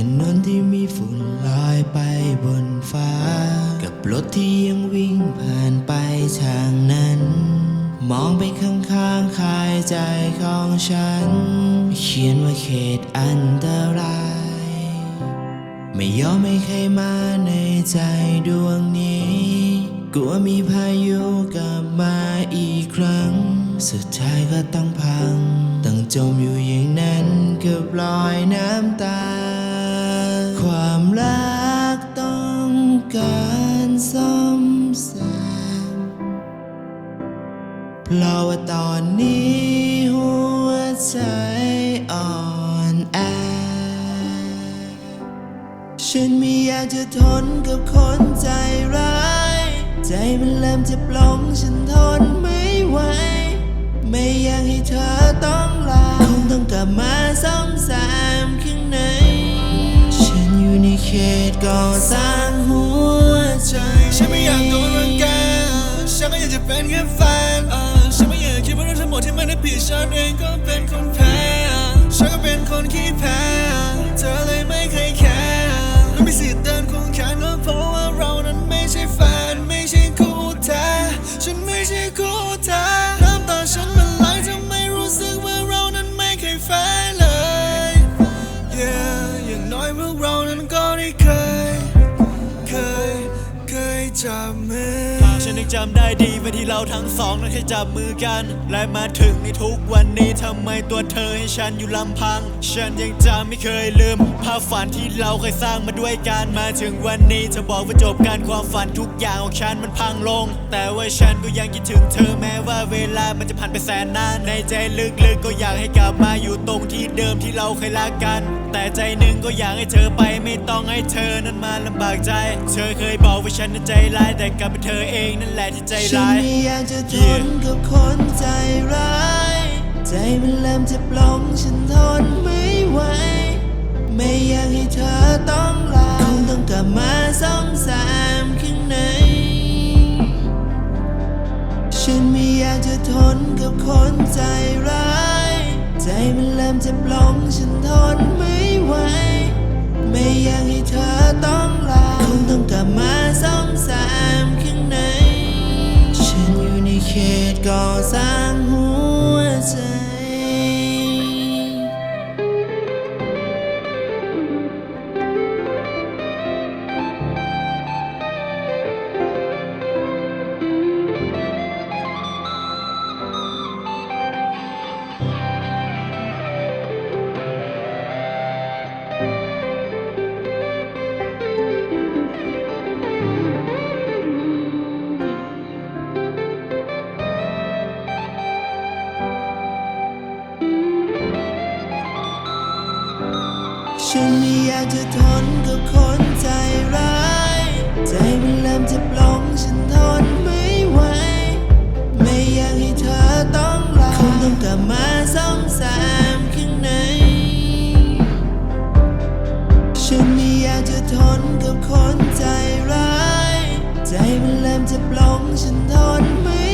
ถนนที่มีฝุ่นลอยไปบนฟ้า กับรถที่ยังวิ่งผ่านไปทางนั้น มองไปข้างๆคายใจของฉัน เขียนว่าเขตอันตราย ไม่ยอมให้ใครมาในใจดวงนี้ กลัวมีพายุกลับมาอีกครั้ง สุดท้ายก็ต้องพัง ต้องจมอยู่อย่างนั้นกับรอยน้ำตา เพราะว่าตอนนี้หัวใจอ่อนแอ ฉันไม่อยากจะทนกับคนใจร้าย ใจมันเริ่มจะปลงฉันทนไม่ไหว ไม่อยากให้เธอต้องลาคงต้องกลับมาซ่อมแซมข้างในฉันอยู่ในเขตก่อสร้างหัวใจ ฉันไม่อยากโดนรังแกฉันก็อยากจะเป็นแค่แฟ job ฉันยังจำได้ดีวันที่เราทั้งสองนั้นเคยจับมือกัน และมาถึงในทุกวันนี้ทำไมตัวเธอให้ฉันอยู่ลำพัง ฉันยังจำไม่เคยลืม ภาพฝันที่เราเคยสร้างมาด้วยกันมาถึงวันนี้เธอบอกว่าจบการความฝันทุกอย่างของฉันมันพังลง แต่ว่าฉันก็ยังคิดถึงเธอแม้ว่าเวลามันจะผ่านไปแสนนานในใจลึกๆก็อยากให้กลับมาอยู่ตรงที่เดิมที่เราเคยรักกัน แต่ใจหนึ่งก็อยากให้เธอไปไม่ต้องให้เธอนั้นมาลำบากใจ เธอเคยบอกว่าฉันนั้นใจร้ายแต่กลับเป็นเธอเองนั่นแหละที่ใจฉันร้ายไม่อยากจะทนกับคนใจร้าย ใจมันเริ่มจะปลงฉันทนไม่ไหว ไม่อยากให้เธอต้องลาคงต้องกลับมาซ่อมแซมข้างใน ฉันไม่อยากจะทนกับคนใจร้าย ใจมันเริ่มจะปลงฉันทนไม่ไหว ไม่อยากให้เธอต้องลาคงต้องกลับมาซ่อมแซม เขตก่อส อยากจะทนกับคนใจร้าย ใจมันเริ่มจะปลงฉันทนไม่ไหว ไม่อยากให้เธอต้องลาคงต้องกลับมาซ่อมแซมข้างในฉันไม่อยากจะทนกับคนใจร้าย ใจมันเริ่มจะปลงฉันทนไม่